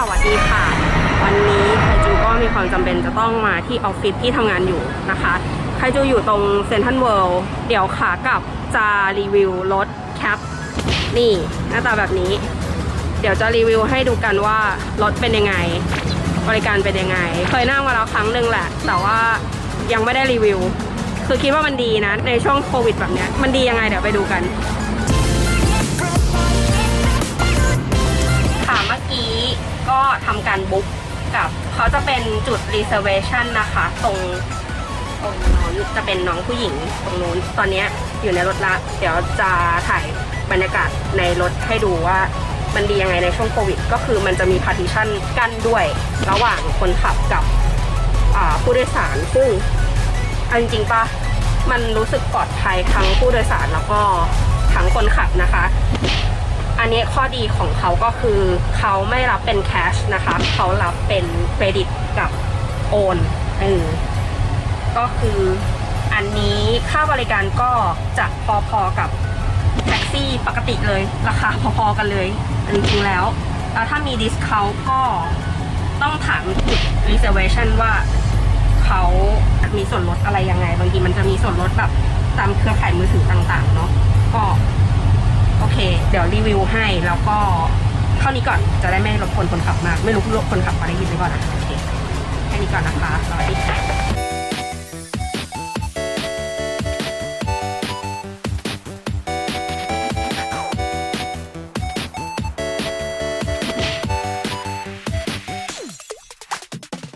สวัสดีค่ะ วันนี้ไคจูก็มีความจำเป็นจะต้องมาที่ออฟฟิศที่ทำงานอยู่นะคะไคจูอยู่ตรงเซนทันเวิลด์เดี๋ยวขากลับจะรีวิวรถแคปนี่หน้าตาแบบนี้ เดี๋ยวจะรีวิวให้ดูกันว่ารถเป็นยังไง บริการเป็นยังไง เคยนั่งมาแล้วครั้งหนึ่งแหละ แต่ว่ายังไม่ได้รีวิว คือคิดว่ามันดีนะ ในช่วงโควิดแบบนี้มันดียังไงเดี๋ยวไปดูกัน ก็ทำการบุ๊กกับเขาจะเป็นจุด reservation นะคะ ตรงตรงน้องจะเป็นน้องผู้หญิงตรงนู้นตอนนี้อยู่ในรถละ เดี๋ยวจะถ่ายบรรยากาศในรถให้ดูว่ามันดียังไงในช่วงโควิด ก็คือมันจะมี partition กั้นด้วย ระหว่างคนขับกับผู้โดยสารซึ่งเอาจริงๆปะมันรู้สึกปลอดภัยทั้งผู้โดยสารแล้วก็ทั้งคนขับนะคะ นนี้ข้อดีของเขาก็คือเขาไม่รับเป็นแคชนะคะเขารับเป็นเครดิตกับโอนเออก็คืออันนี้ค่าบริการก็จะพอๆกับแท็กซี่ปกติเลยราคาพอๆกันเลย จริงๆแล้วแล้วถ้ามีดิสเคาก็ต้องถามจุด reservation ว่าเขามีส่วนลดอะไรยังไง บางทีมันจะมีส่วนลดแบบตามเครือข่ายมือถือต่างๆเนาะ เดี๋ยวรีวิวให้แล้วก็เท่านี้ก่อนจะได้ไม่รบกวนคนขับมาก ไม่รู้คนขับมาได้ยินหรือเปล่านะโอเคแค่นี้ก่อนนะคะสวัสดีค่ะ